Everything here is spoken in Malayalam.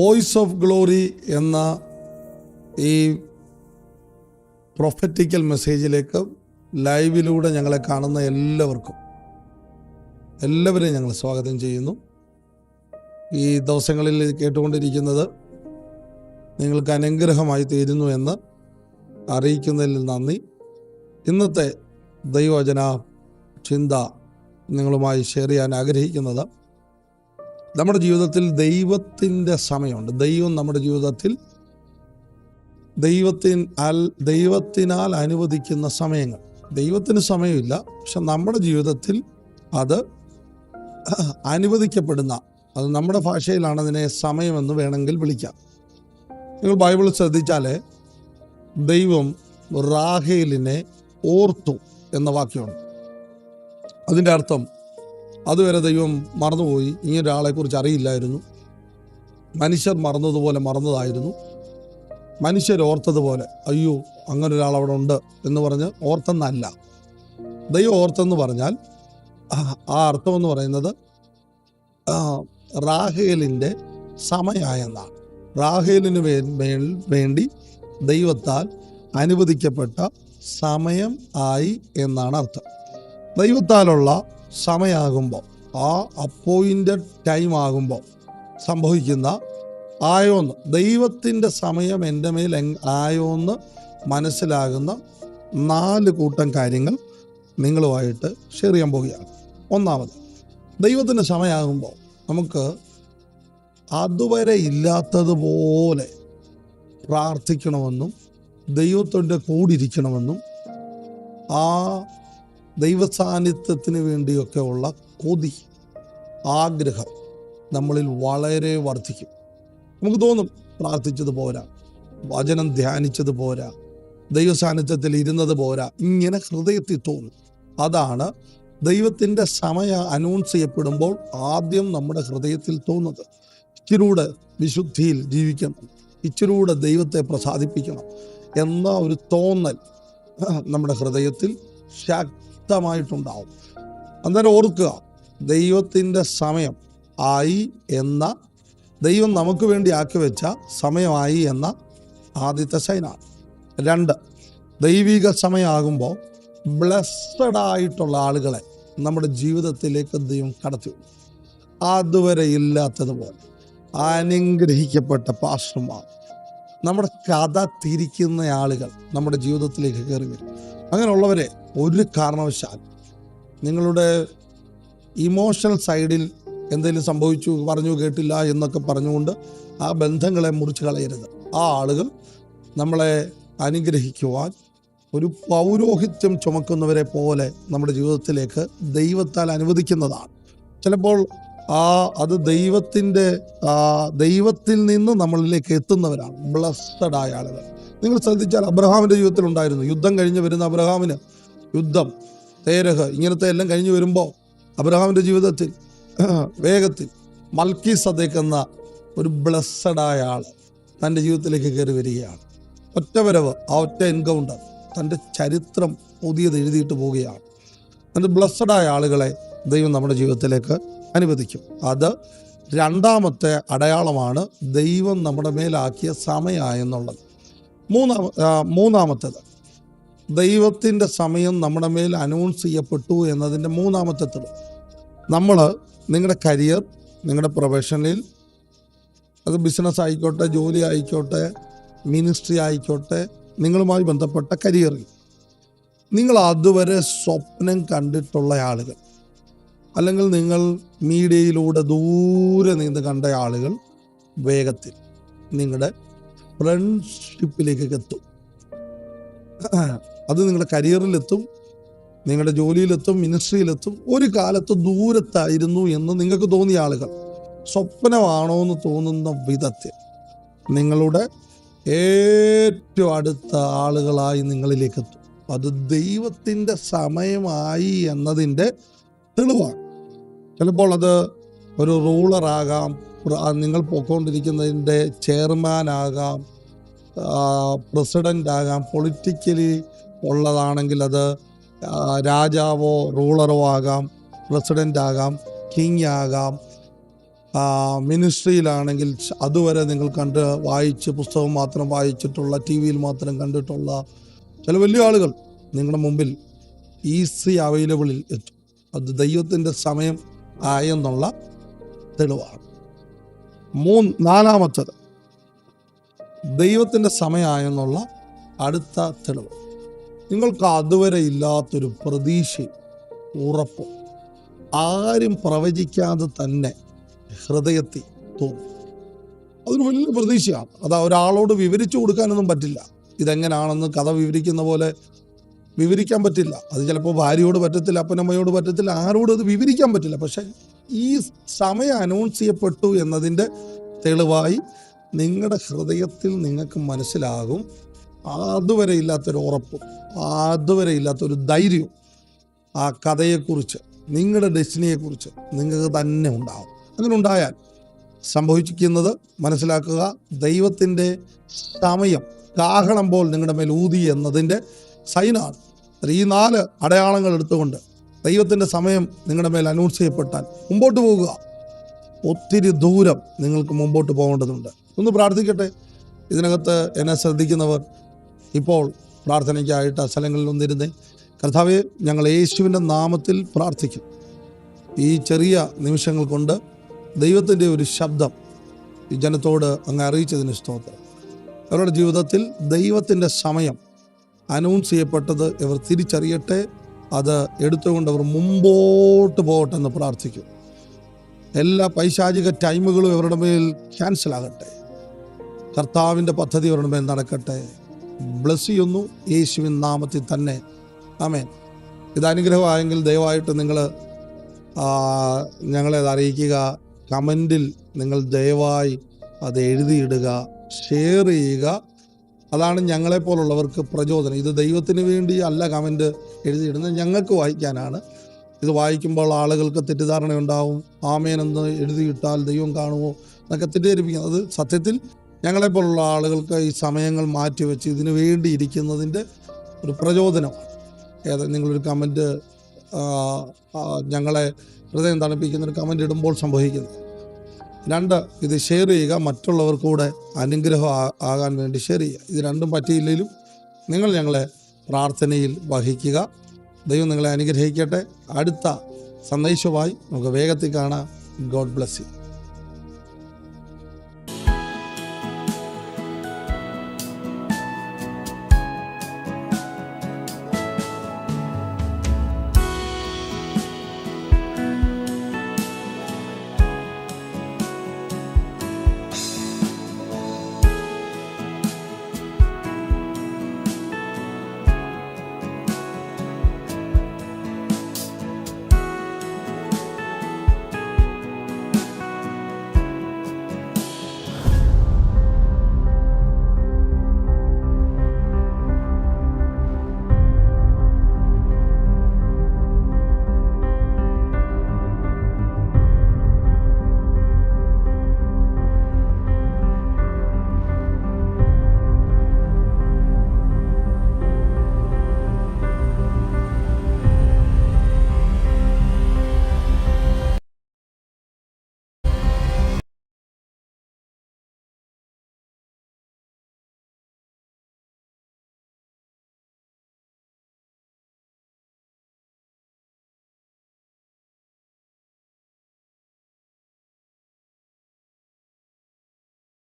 വോയിസ് ഓഫ് ഗ്ലോറി എന്ന ഈ പ്രൊഫറ്റിക്കൽ മെസ്സേജിലേക്ക് ലൈവിലൂടെ ഞങ്ങളെ കാണുന്ന എല്ലാവർക്കും എല്ലാവരെയും ഞങ്ങൾ സ്വാഗതം ചെയ്യുന്നു. ഈ ദിവസങ്ങളിൽ കേട്ടുകൊണ്ടിരിക്കുന്നത് നിങ്ങൾക്ക് അനുഗ്രഹമായി തീരുന്നു എന്ന് അറിയിക്കുന്നതിൽ നന്ദി. ഇന്നത്തെ ദൈവവചന ചിന്ത നിങ്ങളുമായി ഷെയർ ചെയ്യാൻ ആഗ്രഹിക്കുന്നത് നമ്മുടെ ജീവിതത്തിൽ ദൈവത്തിന്റെ സമയമുണ്ട്. ദൈവം നമ്മുടെ ജീവിതത്തിൽ ദൈവത്തിൻ അൽ ദൈവത്തിനാൽ അനുവദിക്കുന്ന സമയങ്ങൾ. ദൈവത്തിന് സമയമില്ല പക്ഷെ നമ്മുടെ ജീവിതത്തിൽ അത് അനുവദിക്കപ്പെടുന്ന അത് നമ്മുടെ ഭാഷയിലാണ് അതിനെ സമയമെന്ന് വേണമെങ്കിൽ വിളിക്കാം. നിങ്ങൾ ബൈബിൾ ശ്രദ്ധിച്ചാൽ ദൈവം റാഹേലിനെ ഓർത്തു എന്ന വാക്യമുണ്ട്. അതിന്റെ അർത്ഥം അതുവരെ ദൈവം മറന്നുപോയി. ഇങ്ങനൊരാളെക്കുറിച്ച് അറിയില്ലായിരുന്നു. മനുഷ്യർ മറന്നതുപോലെ മറന്നതായിരുന്നു. മനുഷ്യർ ഓർത്തതുപോലെ അയ്യോ അങ്ങനെ ഒരാൾ അവിടെ ഉണ്ട് എന്ന് പറഞ്ഞ് ഓർത്തെന്നല്ല. ദൈവം ഓർത്തെന്ന് പറഞ്ഞാൽ ആ- അർത്ഥമെന്ന് പറയുന്നത് റാഹേലിന്റെ സമയായെന്നാണ്. റാഹേലിന് വേണ്ടി ദൈവത്താൽ അനുവദിക്കപ്പെട്ട സമയം ആയി എന്നാണ് അർത്ഥം. ദൈവത്താലുള്ള സമയമാകുമ്പോൾ ആ അപ്പോയിന്റഡ് ടൈം ആകുമ്പോൾ സംഭവിക്കുന്ന ആയോന്ന്. ദൈവത്തിന്റെ സമയം എന്റെ മേൽ ആയോന്ന് മനസ്സിലാകുന്ന നാല് കൂട്ടം കാര്യങ്ങൾ നിങ്ങളുമായിട്ട് ഷെയർ ചെയ്യാൻ പോവുകയാണ്. ഒന്നാമത് ദൈവത്തിന്റെ സമയമാകുമ്പോൾ നമുക്ക് അതുവരെ ഇല്ലാത്തതുപോലെ പ്രാർത്ഥിക്കണമെന്നും ദൈവത്തിന്റെ കൂടിയിരിക്കണമെന്നും ആ ദൈവസാന്നിധ്യത്തിന് വേണ്ടിയൊക്കെ ഉള്ള കൊതി ആഗ്രഹം നമ്മളിൽ വളരെ വർദ്ധിക്കും. നമുക്ക് തോന്നും പ്രാർത്ഥിച്ചത് പോരാ വചനം ധ്യാനിച്ചത് പോരാ ദൈവസാന്നിധ്യത്തിൽ ഇരുന്നത് പോരാ ഇങ്ങനെ ഹൃദയത്തിൽ തോന്നും. അതാണ് ദൈവത്തിന്റെ സമയ അനൗൺസ് ചെയ്യപ്പെടുമ്പോൾ ആദ്യം നമ്മുടെ ഹൃദയത്തിൽ തോന്നുന്നത്. ഇച്ചിരൂടെ വിശുദ്ധിയിൽ ജീവിക്കണം ഇച്ചിരൂടെ ദൈവത്തെ പ്രസാദിപ്പിക്കണം എന്ന ഒരു തോന്നൽ നമ്മുടെ ഹൃദയത്തിൽ ശക്തമായിട്ടുണ്ടാവും അന്നേരം ഓർക്കുക ദൈവത്തിന്റെ സമയം ആയി എന്ന ദൈവം നമുക്ക് വേണ്ടി ആക്കി വെച്ച സമയമായി എന്ന ആദ്യത്തെ സൈനാണ് രണ്ട് ദൈവിക സമയമാകുമ്പോൾ ബ്ലസ്സഡ് ആയിട്ടുള്ള ആളുകളെ നമ്മുടെ ജീവിതത്തിലേക്ക് ദൈവം കടത്തി. അതുവരെ ഇല്ലാത്തതുപോലെ അനുഗ്രഹിക്കപ്പെട്ട പാസ്റ്റർമാർ നമ്മുടെ കഥ തിരിക്കുന്ന ആളുകൾ നമ്മുടെ ജീവിതത്തിലേക്ക് കയറി വരും. അങ്ങനെയുള്ളവരെ ഒരു കാരണവശാൽ നിങ്ങളുടെ ഇമോഷണൽ സൈഡിൽ എന്തെങ്കിലും സംഭവിച്ചു പറഞ്ഞു കേട്ടില്ല എന്നൊക്കെ പറഞ്ഞുകൊണ്ട് ആ ബന്ധങ്ങളെ മുറിച്ച് കളയരുത്. ആ ആളുകൾ നമ്മളെ അനുഗ്രഹിക്കുവാൻ ഒരു പൗരോഹിത്യം ചുമക്കുന്നവരെ പോലെ നമ്മുടെ ജീവിതത്തിലേക്ക് ദൈവത്താൽ അനുവദിക്കുന്നതാണ്. ചിലപ്പോൾ ആ അത് ദൈവത്തിന്റെ ദൈവത്തിൽ നിന്ന് നമ്മളിലേക്ക് എത്തുന്നവരാണ്. ബ്ലസ്സഡ് ആയ ആളുകൾ. നിങ്ങൾ ശ്രദ്ധിച്ചാൽ അബ്രഹാമിന്റെ ജീവിതത്തിൽ ഉണ്ടായിരുന്നു. യുദ്ധം കഴിഞ്ഞ് വരുന്ന അബ്രഹാമിന് യുദ്ധം തേരഹ് ഇങ്ങനത്തെ എല്ലാം കഴിഞ്ഞ് വരുമ്പോൾ അബ്രഹാമിന്റെ ജീവിതത്തിൽ വേഗത്തിൽ മൽക്കി സദേക്ക് എന്ന ഒരു ബ്ലസ്സഡായ ആൾ തന്റെ ജീവിതത്തിലേക്ക് കയറി വരികയാണ്. ഒറ്റ വരവ് ആ ഒറ്റ എൻകൗണ്ടർ തന്റെ ചരിത്രം പുതിയത് എഴുതിയിട്ട് പോവുകയാണ്. അത് ബ്ലസ്സഡായ ആളുകളെ ദൈവം നമ്മുടെ ജീവിതത്തിലേക്ക് അനുവദിക്കും. അത് രണ്ടാമത്തെ അടയാളമാണ് ദൈവം നമ്മുടെ മേലാക്കിയ സമയമായെന്നുള്ളത് മൂന്നാമ മൂന്നാമത്തേത്. ദൈവത്തിന്റെ സമയം നമ്മുടെ മേൽ അനൗൺസ് ചെയ്യപ്പെട്ടു എന്നതിന്റെ മൂന്നാമത്തെ തെളിവ് നമ്മൾ നിങ്ങളുടെ കരിയർ നിങ്ങളുടെ പ്രൊഫഷനിൽ അത് ബിസിനസ് ആയിക്കോട്ടെ ജോലി ആയിക്കോട്ടെ മിനിസ്ട്രി ആയിക്കോട്ടെ നിങ്ങളുമായി ബന്ധപ്പെട്ട കരിയറിൽ നിങ്ങൾ അതുവരെ സ്വപ്നം കണ്ടിട്ടുള്ള ആളുകൾ. അല്ലെങ്കിൽ നിങ്ങൾ മീഡിയയിലൂടെ ദൂരെ നിന്ന് കണ്ട ആളുകൾ വേഗത്തിൽ നിങ്ങളുടെ ഫ്രണ്ട്ഷിപ്പിലേക്ക് എത്തും അത് നിങ്ങളുടെ കരിയറിലെത്തും നിങ്ങളുടെ ജോലിയിലെത്തും മിനിസ്ട്രിയിലെത്തും ഒരു കാലത്ത് ദൂരത്തായിരുന്നു എന്ന് നിങ്ങൾക്ക് തോന്നിയ ആളുകൾ. സ്വപ്നമാണോ എന്ന് തോന്നുന്ന വിധത്തിൽ നിങ്ങളുടെ ഏറ്റവും അടുത്ത ആളുകളായി നിങ്ങളിലേക്ക് എത്തും അത് ദൈവത്തിന്റെ സമയമായി എന്നതിന്റെ തെളിവാണ്. ചിലപ്പോൾ അത് ഒരു റൂളറാകാം നിങ്ങൾ പോയിക്കൊണ്ടിരിക്കുന്നതിന്റെ ചെയർമാൻ ആകാം പ്രസിഡന്റ് ആകാം പൊളിറ്റിക്കലി ഉള്ളതാണെങ്കിൽ അത് രാജാവോ റൂളറോ ആകാം പ്രസിഡന്റ് ആകാം കിങ് ആകാം മിനിസ്ട്രിയിലാണെങ്കിൽ അതുവരെ നിങ്ങൾ കണ്ട് വായിച്ച് പുസ്തകം മാത്രം വായിച്ചിട്ടുള്ള ടി വിയിൽ മാത്രം കണ്ടിട്ടുള്ള ചില വലിയ ആളുകൾ നിങ്ങളുടെ മുമ്പിൽ ഈസി അവൈലബിളിൽ എത്തും. അത് ദൈവത്തിന്റെ സമയം ആയെന്നുള്ള തെളിവാണ്. മൂന്ന് നാലാമത്തത്. ദൈവത്തിന്റെ സമയമായെന്നുള്ള അടുത്ത തെളിവ്. നിങ്ങൾക്ക് അതുവരെ ഇല്ലാത്തൊരു പ്രതീക്ഷയും ഉറപ്പും ആരും പ്രവചിക്കാതെ തന്നെ ഹൃദയത്തിൽ തോന്നും. അതൊരു വലിയ പ്രതീക്ഷയാണ്. അത് ഒരാളോട് വിവരിച്ചു കൊടുക്കാനൊന്നും പറ്റില്ല. ഇതെങ്ങനെയാണെന്ന് കഥ വിവരിക്കുന്ന പോലെ വിവരിക്കാൻ പറ്റില്ല. അത് ചിലപ്പോൾ ഭാര്യയോട് പറ്റത്തില്ല അപ്പനമ്മയോട് പറ്റത്തില്ല ആരോടും അത് വിവരിക്കാൻ പറ്റില്ല. പക്ഷെ ഈ സമയം അനൗൺസ് ചെയ്യപ്പെട്ടു എന്നതിന്റെ തെളിവായി നിങ്ങളുടെ ഹൃദയത്തിൽ നിങ്ങൾക്ക് മനസ്സിലാകും. അതുവരെ ഇല്ലാത്തൊരു ഉറപ്പും അതുവരെ ഇല്ലാത്തൊരു ധൈര്യവും ആ കഥയെക്കുറിച്ച് നിങ്ങളുടെ ഡെസ്റ്റിനിയെക്കുറിച്ച് നിങ്ങൾക്ക് തന്നെ ഉണ്ടാവും. അങ്ങനെ ഉണ്ടായാൽ സംഭവിച്ചിരിക്കുന്നത് മനസ്സിലാക്കുക ദൈവത്തിന്റെ സമയം കാഹളം പോൽ നിങ്ങളുടെ മേൽ ഊതി എന്നതിന്റെ സൈനാണ് ഈ നാല് അടയാളങ്ങൾ എടുത്തുകൊണ്ട് ദൈവത്തിന്റെ സമയം നിങ്ങളുടെ മേൽ അനൗൺസ് ചെയ്യപ്പെട്ടാൽ മുമ്പോട്ട് പോകുക. ഒത്തിരി ദൂരം നിങ്ങൾക്ക് മുമ്പോട്ട് പോകേണ്ടതുണ്ട്. ഒന്ന് പ്രാർത്ഥിക്കട്ടെ. ഇതിനകത്ത് എന്നെ ശ്രദ്ധിക്കുന്നവർ ഇപ്പോൾ പ്രാർത്ഥനയ്ക്കായിട്ട് ആ സ്ഥലങ്ങളിൽ ഒന്നിരുന്നേ കർത്താവെ ഞങ്ങൾ യേശുവിന്റെ നാമത്തിൽ പ്രാർത്ഥിക്കും. ഈ ചെറിയ നിമിഷങ്ങൾ കൊണ്ട് ദൈവത്തിന്റെ ഒരു ശബ്ദം ഈ ജനത്തോട് അങ്ങ് അറിയിച്ചതിന് സ്തോത്രം. അവരുടെ ജീവിതത്തിൽ ദൈവത്തിന്റെ സമയം അനൗൺസ് ചെയ്യപ്പെട്ടത് ഇവർ തിരിച്ചറിയട്ടെ. അത് എടുത്തുകൊണ്ട് അവർ മുമ്പോട്ട് പോകട്ടെ എന്ന് പ്രാർത്ഥിക്കും. എല്ലാ പൈശാചിക ടൈമുകളും ഇവരുടെ മേൽ ക്യാൻസൽ ആകട്ടെ. കർത്താവിന്റെ പദ്ധതി ഇവരുടെ മേൽ നടക്കട്ടെ. ബ്ലസ് ചെയ്യുന്നു. യേശുവിൻ നാമത്തിൽ തന്നെ. ആമേൻ. ഇത് അനുഗ്രഹമായെങ്കിൽ ദയവായിട്ട് നിങ്ങൾ ഞങ്ങളെ അത് അറിയിക്കുക. കമന്റിൽ നിങ്ങൾ ദയവായി അത് എഴുതിയിടുക. ഷെയർ ചെയ്യുക. അതാണ് ഞങ്ങളെപ്പോലുള്ളവർക്ക് പ്രചോദനം. ഇത് ദൈവത്തിന് വേണ്ടി അല്ല കമന്റ്. എഴുതിയിടുന്നത് ഞങ്ങൾക്ക് വായിക്കാനാണ്. ഇത് വായിക്കുമ്പോൾ ആളുകൾക്ക് തെറ്റിദ്ധാരണ ഉണ്ടാവും ആമേനെന്ന് എഴുതിയിട്ടാൽ ദൈവം കാണുമോ എന്നൊക്കെ തെറ്റിദ്ധരിപ്പിക്കുന്നത് അത് സത്യത്തിൽ ഞങ്ങളെപ്പോലുള്ള ആളുകൾക്ക് ഈ സമയങ്ങൾ മാറ്റിവെച്ച് ഇതിനു വേണ്ടി ഇരിക്കുന്നതിന്റെ ഒരു പ്രചോദനമാണ് ഏതാ നിങ്ങളൊരു കമന്റ് ഞങ്ങളെ ഹൃദയം തണുപ്പിക്കുന്ന ഒരു കമന്റ് ഇടുമ്പോൾ സംഭവിക്കുന്നത്. രണ്ട് ഇത് ഷെയർ ചെയ്യുക മറ്റുള്ളവർ കൂടെ അനുഗ്രഹം ആകാൻ വേണ്ടി ഷെയർ ചെയ്യുക. ഇത് രണ്ടും പറ്റിയില്ലെങ്കിലും നിങ്ങൾ ഞങ്ങളെ പ്രാർത്ഥനയിൽ വഹിക്കുക. ദൈവം നിങ്ങളെ അനുഗ്രഹിക്കട്ടെ. അടുത്ത സന്ദേശവുമായി നമുക്ക് വേഗത്തിൽ കാണാം. God bless you